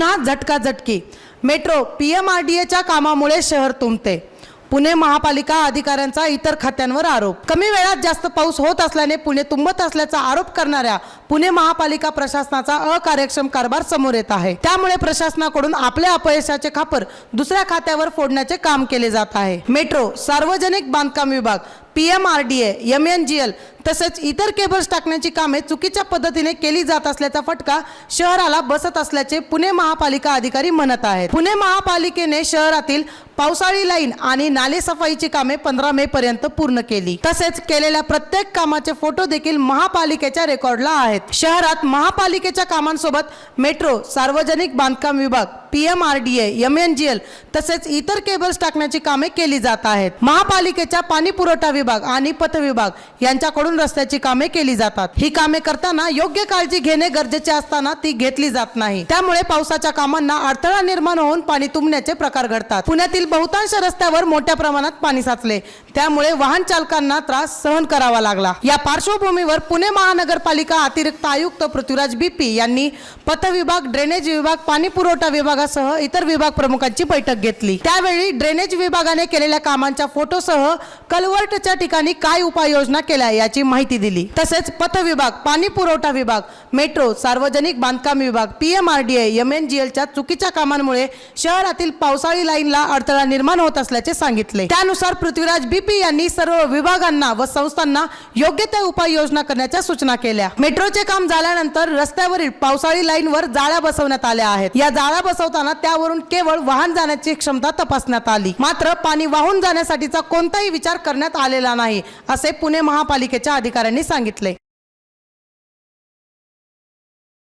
पुन्हा झटका झटकी metro P M R D एच्या कामामुळे शहर तुंबते. पुणे महापालिका अधिकाऱ्यांचा इतर खात्यांवर आरोप. कमी वेळात जास्त पाऊस होत असल्याने पुणे तुंबत असल्याचा आरोप करणाऱ्या पुणे महापालिका प्रशासनाचा अकार्यक्षम कारभार समोर येत आहे. त्यामुळे प्रशासनाकडून आपल्या अपयशाचे खापर दुसऱ्या खात्यावर फोडण्याचे काम केले जात आहे. मेट्रो सार्वजनिक बांधकाम विभाग P M R D M N G L तसेच इतर केबल्स टाकण्याची कामे चुकीच्या पद्धतीने केली जात असल्याचा फटका शहराला बसत असल्याचे पुणे महापालिका अधिकारी म्हणत आहेत. पुणे महापालिकेने शहरातील पावसाळी लाईन आणि नाले सफाईची कामे पंधरा मे पर्यंत पूर्ण केली. तसेच केलेल्या प्रत्येक कामाचे फोटो देखील महापालिकेच्या रेकॉर्डला आहेत. शहरात महापालिकेच्या कामांसोबत मेट्रो सार्वजनिक बांधकाम विभाग P M R D M N G L तसेच इतर केबल्स टाकण्याची कामे केली जात आहेत. महापालिकेच्या पाणी पुरवठा विभाग आणि पथ विभाग यांच्याकडून रस्त्याची कामे केली जातात. ही कामे करताना योग्य काळजी घेणे गरजेचे असताना ती घेतली जात नाही. त्यामुळे पावसाच्या कामांना अडथळा निर्माण होऊन पाणी तुंबण्याचे प्रकार घडतात. पुण्यातील बहुतांश रस्त्यावर मोठ्या प्रमाणात पाणी साचले. त्यामुळे वाहन चालकांना त्रास सहन करावा लागला. या पार्श्वभूमीवर पुणे महानगरपालिका अतिरिक्त आयुक्त पृथ्वीराज बीपी यांनी पथ विभाग ड्रेनेज विभाग पाणी पुरवठा विभागासह इतर विभाग प्रमुखांची बैठक घेतली. त्यावेळी ड्रेनेज विभागाने केलेल्या कामांच्या फोटोसह कलवर्टच्या ठिकाणी काय उपाययोजना केल्या याची माहिती दिली. तसेच पथ विभाग पाणी पुरवठा विभाग मेट्रो सार्वजनिक बांधकाम विभाग पीएमआरडीए एम एन जी एलच्या चुकीच्या कामांमुळे शहरातील पावसाळी लाईनला अडथळा निर्माण होत असल्याचे सांगितले. त्यानुसार पृथ्वीराज बीपी यांनी सर्व विभागांना व संस्थांना योग्य त्या उपाययोजना करण्याच्या सूचना केल्या. मेट्रोचे काम झाल्यानंतर रस्त्यावरील पावसाळी लाईनवर जाळ्या बसवण्यात आल्या आहेत. या जाळ्या बसवताना त्यावरून केवळ वाहन जाण्याची क्षमता तपासण्यात आली. मात्र पाणी वाहून जाण्यासाठीचा कोणताही विचार करण्यात आलेला नाही असे पुणे महापालिकेच्या अधिकाऱ्यांनी सांगितले.